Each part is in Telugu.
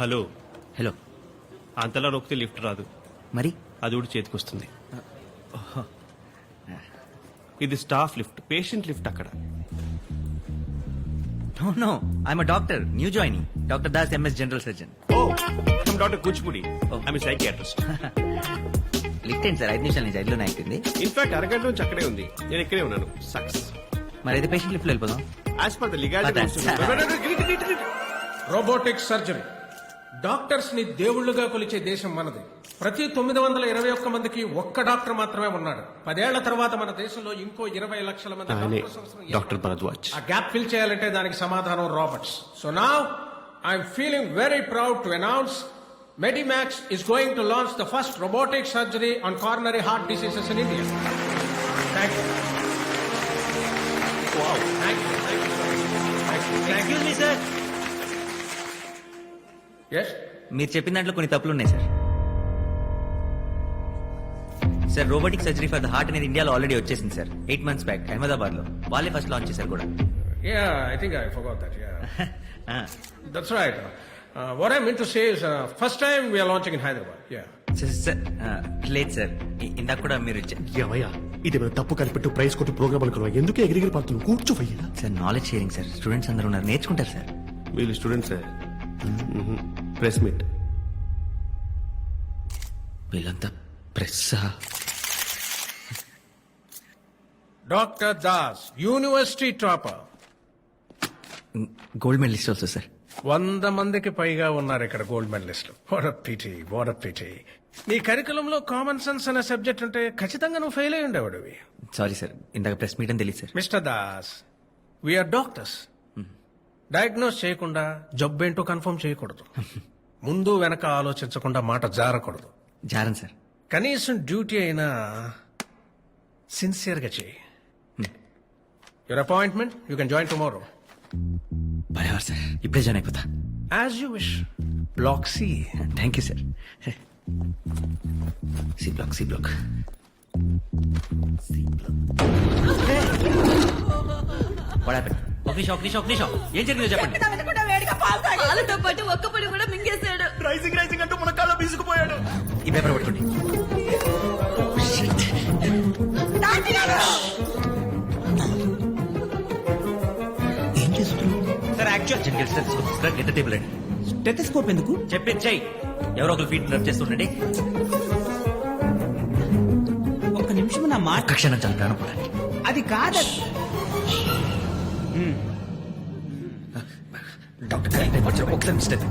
హలో. హలో. అంతలా నొక్కితే లిఫ్ట్ రాదు. మరి? అది కూడా చేతికొస్తుంది. ఇది స్టాఫ్ లిఫ్ట్ పేషెంట్ లిఫ్ట్ అక్కడ. No no. I'm doctor new joining doctor Das MS general surgeon oh doctor Kuchipudi I'm psychiatrist lift ఏంటి సార్? ఐదు నిమిషాల నుంచి ఐదులోనే అయిపోయింది ఇన్ఫాక్ట్ అరగంట నుంచి అక్కడే ఉంది. నేను ఇక్కడే ఉన్నాను. సక్సెస్ మరి అయితే పేషెంట్ లిఫ్ట్ వెళ్ళిపోదాం. As per the robotic surgery డాక్టర్స్ని దేవుళ్ళుగా కొలిచే దేశం మనది. ప్రతి తొమ్మిది వందల ఇరవై ఒక్క మందికి ఒక్క డాక్టర్ మాత్రమే ఉన్నాడు. పదేళ్ళ తర్వాత మన దేశంలో ఇంకో ఇరవై లక్షల మంది ఆయనే డాక్టర్స్ అవసరం. డాక్టర్ భరద్వాజ్. ఆ గ్యాప్ ఫిల్ చేయాలంటే దానికి సమాధానం రాబర్ట్స్. సో నా I'm feeling very proud to announce Medimax is going to launch the first robotic surgery on coronary heart diseases in India thank you thank you thank you sir yes మీరు చెప్పిన దాంట్లో కొన్ని తప్పులు ఉన్నాయి sir. Sir robotic surgery for the heart అనేది ఇండియాలో ఆల్రెడీ వచ్చేసింది సార్. ఎయిట్ మంత్స్ బ్యాక్ అహ్మదాబాద్లో వాళ్ళే ఫస్ట్ లాంచ్ చేశారు కూడా. Forgot that. Yeah, that's right. Uh, what I meant to say is, uh, first time we are launching in Hyderabad. Yeah. Sir లేదు సార్. ఇందాక కూడా మీరు ఏమయ్యా ఇది మన తప్పు కనిపెట్టు ప్రైస్ కొట్టు ప్రోగ్రామ్ అనుకున్నావా? ఎందుకు ఎగిరిగిరి పడుతున్నావు? కూర్చోవయ్యా. Sir knowledge sharing sir. Students అందరూ ఉన్నారు నేర్చుకుంటారు సార్. వీళ్ళు స్టూడెంట్స్ ప్రెస్ మీట్. వీళ్ళంతా press Dr. Das, university topper. Gold medalist also sir. వంద మందికి పైగా ఉన్నారు ఇక్కడ గోల్డ్ మెడలిస్టులు. వాట్ పిటి వాట్ పిటి నీ కరికులంలో కామన్ సెన్స్ అనే సబ్జెక్ట్ ఉంటే ఖచ్చితంగా నువ్వు ఫెయిల్ అయ్యి ఉండేవాడివి. సారీ సార్ ఇందాక ప్రెస్ మీట్ అని తెలియదు sir. Mister Das we are doctors diagnose చేయకుండా జబ్బేంటో కన్ఫర్మ్ చేయకూడదు. ముందు వెనక ఆలోచించకుండా మాట జారకూడదు. జారన్ సార్. కనీసం డ్యూటీ అయినా సిన్సియర్గా చేయి. Your appointment you can join tomorrow బరాబర్ సార్. ఇప్పుడే జాయిన్ అయిపోతా. As you wish block C thank you sir C block C block ఒక నిమిషం ఒక నిమిషం ఒక నిమిషం. ఏం జరిగిందో చెప్పండి. వెనకుండా వేడిగా పాలు తాగి పాలతో పాటు ఒక్క పొడి కూడా మింగేశాడు. రైసింగ్ రైసింగ్ అంటూ మన కాళ్ళ బీసుకుపోయాడు ఈ పేపర్ పట్టుకోండి. ఏం చేస్తున్నావు sir actual general sir sir ఎంత టేబుల్ అండి? టెలిస్కోప్ ఎందుకు? చెప్పేది చెయ్యి. ఎవరో ఒకరు ఫీట్ రబ్ చేస్తుండండి ఒక్క నిమిషం నా మాట ఒక్క క్షణం చాలా ప్రాణం అది కాదు. డాక్టర్ కరెక్ట్ వచ్చారు. ఒకసారి మిస్టర్.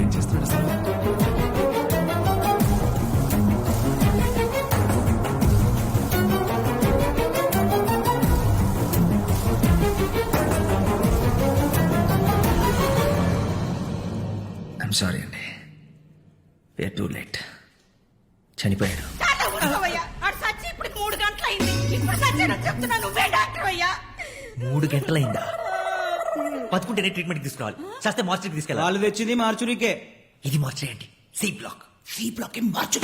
ఏం చేస్తున్నాడు అసలు? ఐమ్ సారీ అండి వేర్ టూ లేట్ చనిపోయాడు. మూడు గంటలు అయింది ఇప్పుడు చెప్తున్నా నువ్వే డాక్టర్ అయ్యా మూడు గంటలైందా? బతుకుంటేనే ట్రీట్మెంట్ తీసుకోవాలి. చేస్తే మార్చికి తీసుకెళ్ళాలి. వాళ్ళు తెచ్చింది మార్చురికే. ఇది మార్చేయండి. సి బ్లాక్ సి బ్లాక్ ఏం మార్చు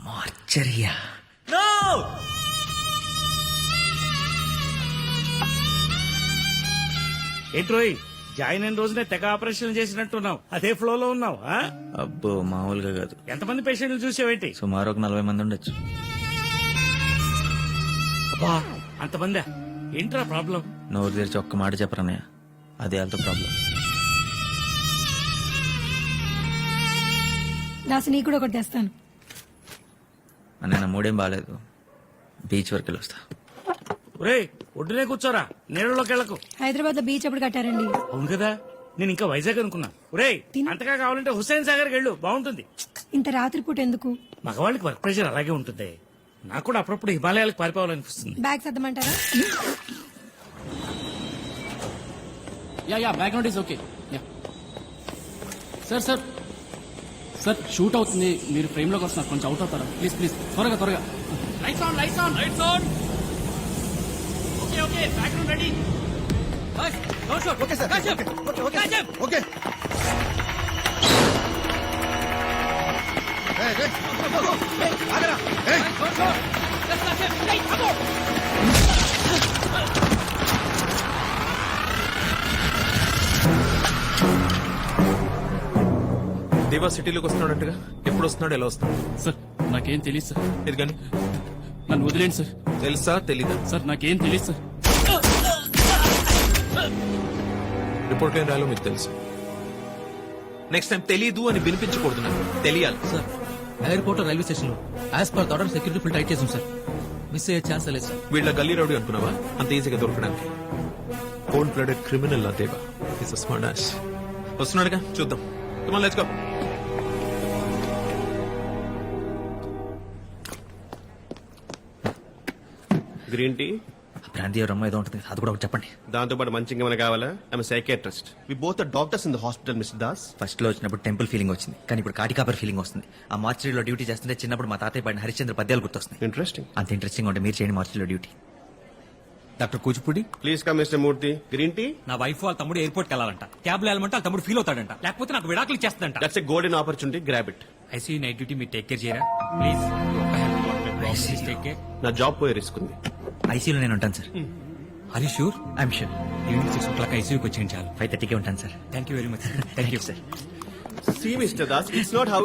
మార్చరియా? ఏంట్రోయ్ జాయిన్ అయిన రోజునే తెగ ఆపరేషన్ చేసినట్టున్నావు. అదే ఫ్లోలో ఉన్నావు ఆ? అబ్బో మామూలుగా కాదు. ఎంతమంది పేషెంట్లు చూసావేంటి? సుమారు ఒక నలభై మంది ఉండొచ్చు. అబ్బా అంతమందా ఏంట్రా ప్రాబ్లం? నోరు తెరిచి ఒక్క మాట చెప్పరన్నయ్య అదే వాళ్ళతో ప్రాబ్లం. దాసు నీకు కూడా ఒకటి తెస్తాను. అన్నయ్య నా మూడేం బాగాలేదు బీచ్ వరకు వెళ్ళి వస్తా ఒరేయ్ ఒడ్డునే కూర్చోరా. నీళ్ళలోకి వెళ్ళకు. హైదరాబాద్లో బీచ్ ఎప్పుడు కట్టారండి? అవును కదా. నేను ఇంకా వైజాగ్ అనుకున్నా. ఒరేయ్ తిను. అంతగా కావాలంటే హుస్సేన్ సాగర్ వెళ్ళు. బాగుంటుంది. ఇంత రాత్రిపూట ఎందుకు? మగవాళ్ళకి వర్క్ ప్రెషర్ అలాగే ఉంటుంది. నాకు కూడా అప్పుడప్పుడు హిమాలయాలకు పారిపోవాలనిపిస్తుంది. Bag సర్దమంటారా yeah yeah background is okay yeah. Sir sir. Sir shoot అవుతుంది. మీరు ఫ్రేమ్లోకి వస్తున్నారు. కొంచెం అవుట్ అవుతారా? ప్లీజ్ ప్లీజ్ త్వరగా త్వరగా. Lights on lights on lights on okay okay background ready okay sir okay okay okay దివా సిటీలోకి వస్తున్నాడంటగా? ఎప్పుడు వస్తున్నాడు? ఎలా వస్తున్నాడు? సార్ నాకేం తెలియదు సార్. ఇది కానీ? నన్ను వదిలేండి సార్. తెలుసా? తెలీదా? సార్ నాకేం తెలియదు సార్. రిపోర్ట్ ఏం రాయాలో మీకు తెలుసు. నెక్స్ట్ టైం తెలీదు అని వినిపించకూడదు నాకు. తెలియాలి. సార్ ఎయిర్పోర్ట్ రైల్వే స్టేషన్లో as per order security full tight చేసాం సార్ మిస్ అయ్యే ఛాన్స్ లేదు సార్ వీళ్ళ గల్లీ రౌడీ అనుకున్నావా? అంత ఈజీగా దొరకడానికి. కోల్డ్ బ్లడెడ్ క్రిమినల్ అదేవా ఇస్ స్మార్ట్ వస్తున్నాడుగా? చూద్దాం. Come on let's go green tea ప్రాంతీయ రమ్మ ఏదో ఉంటుంది. అది కూడా ఒకటి చెప్పండి. దాంతో పాటు మంచి ఇంకేమైనా కావాలా? I'm psychiatrist we both doctors in the hospital mister Das ఫస్ట్లో వచ్చినప్పుడు టెంపుల్ ఫీలింగ్ వచ్చింది. కానీ ఇప్పుడు కాటికాపర్ ఫీలింగ్ వస్తుంది. ఆ మార్చిలో డ్యూటీ చేస్తుంటే చిన్నప్పుడు మా తాతయ్య పడిన హరిశ్చంద్ర పద్యాలు గుర్తొస్తున్నాయి. ఇంట్రెస్టింగ్ అంత ఇంట్రెస్టింగ్ ఉంటే మీరు చేయండి మార్చిలో duty. Doctor Kuchipudi? Please come mister Murthy green tea నా వైఫ్ వాళ్ళ తమ్ముడు ఎయిర్పోర్ట్ వెళ్ళాలంట. క్యాబ్లో వెళ్ళమంటే వాళ్ళ తమ్ముడు ఫీల్ అవుతాడంట. లేకపోతే నాకు విడాకులు చేస్తుందంట that's a golden opportunity grab it ICU night duty మీరు టేక్ కేర్ చేయరా? ప్లీజ్ ప్లీజ్ టేక్ కేర్ నా జాబ్ పోయే రిస్క్ ఉంది. ఐసీయూలో నేను ఉంటాను sir Hari sure I'm sure evening six o'clock ఐసీయూకి వచ్చేయండి చాలు ఫైవ్ థర్టీకే ఉంటాను sir thank you very much thank you sir See, Mr. Das, it's not how.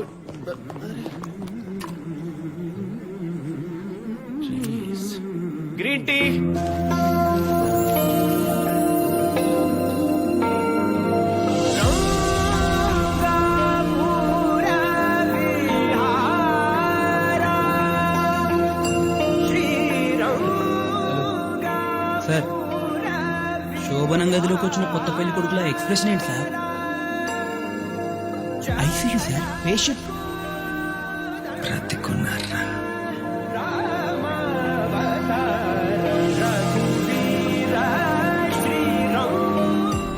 Jeez. Green tea. గదిలోకి వచ్చిన కొత్త పెళ్లి కొడుకుల ఎక్స్ప్రెషన్ ఏంటి సార్ ఐసీయూ సార్ పేషెంట్ బ్రతికున్నారా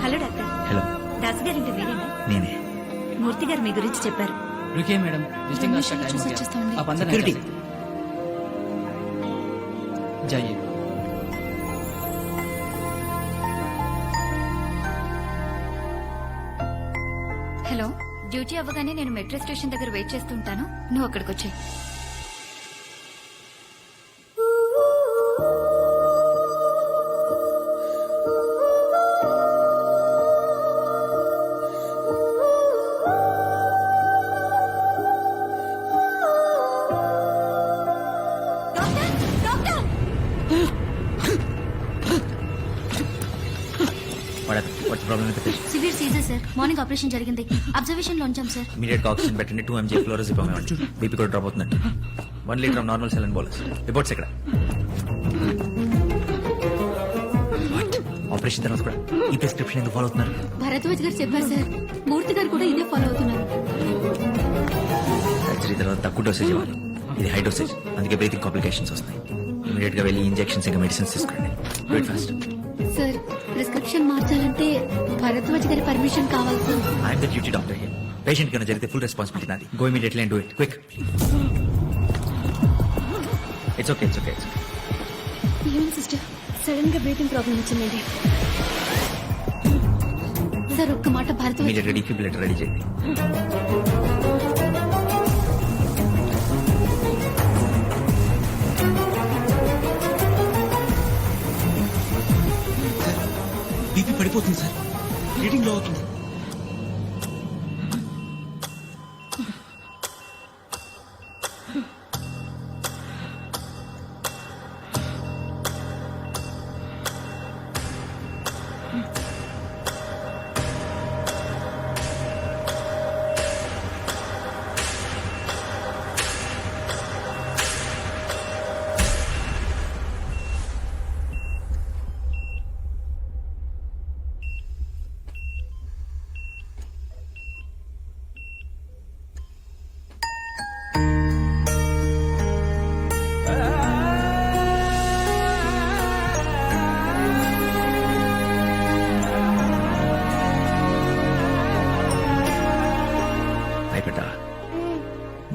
హలో డాక్టర్ హలో దాస్ గారింటి మీరేనా నేనే మూర్తి గారు మీ గురించి చెప్పారు रुकिए मैडम विजिटिंग कार्ड का टाइम हो गया आप अंदर नहीं जा सकते। जाइए డ్యూటీ అవ్వగానే నేను మెట్రో స్టేషన్ దగ్గర వెయిట్ చేస్తుంటాను నువ్వు అక్కడికి వచ్చాయి. Problem severe seizure sir morning operation జరిగింది. అబ్జర్వేషన్లో ఉంచాం సార్ ఇమీడియట్ ఆక్సిజన్ పెట్టండి. టూ ఎంజీ ఫ్లోరోస్ ఇవ్వండి. బీపీ కూడా డ్రాప్ అవుతుందండి one litre of normal saline bolus reports ఇక్కడ. ఆపరేషన్ తర్వాత కూడా ఈ ప్రిస్క్రిప్షన్ ఎందుకు ఫాలో అవుతున్నారు? భరద్వాజ్ గారు చెప్పారు సార్ మూర్తి గారు కూడా ఇదే ఫాలో అవుతున్నారు. సర్జరీ తర్వాత తక్కువ డోసేజ్ ఇవ్వాలి. ఇది హై డోసేజ్ అందుకే బ్రీతింగ్ కాంప్లికేషన్స్ వస్తాయి ఇమీడియట్గా వెళ్ళి ఇంజెక్షన్స్ ఇంకా మెడిసిన్స్ తీసుకోండి. వెయిట్ ఫాస్ట్ సార్ ప్రిస్క్రిప్షన్ మార్చాలంటే భరద్వాజ్ గారి పర్మిషన్ కావాలి sir. I'm the duty doctor here patient కన్నా జరిగితే ఫుల్ రెస్పాన్సిబిలిటీ నాది. Go immediately and do it quick it's okay it's okay it's ఏం సిస్టర్? సడన్గా బ్రీతింగ్ ప్రాబ్లం వచ్చిందండి. సార్ ఒక్క మాట భరద్వాజ్ ఇమీడియట్గా డిఫిబ్రిలేటర్ రెడీ చేయండి. అయిపోతుంది సార్. రీడింగ్లో అవుతుంది.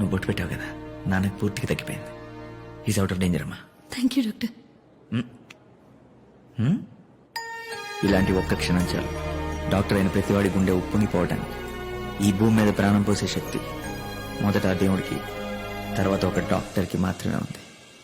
నువ్వు బొట్టు పెట్టావు కదా నాన్నకి పూర్తిగా తగ్గిపోయింది. ఈజ్ అవుట్ ఆఫ్ డేంజర్ అమ్మా. థ్యాంక్ యూ డాక్టర్ ఇలాంటి ఒక్క క్షణం చాలు. డాక్టర్ అయిన ప్రతివాడి గుండె ఉప్పొంగిపోవడానికి ఈ భూమి మీద ప్రాణం పోసే శక్తి మొదట ఆ దేవుడికి తర్వాత ఒక డాక్టర్కి మాత్రమే ఉంది.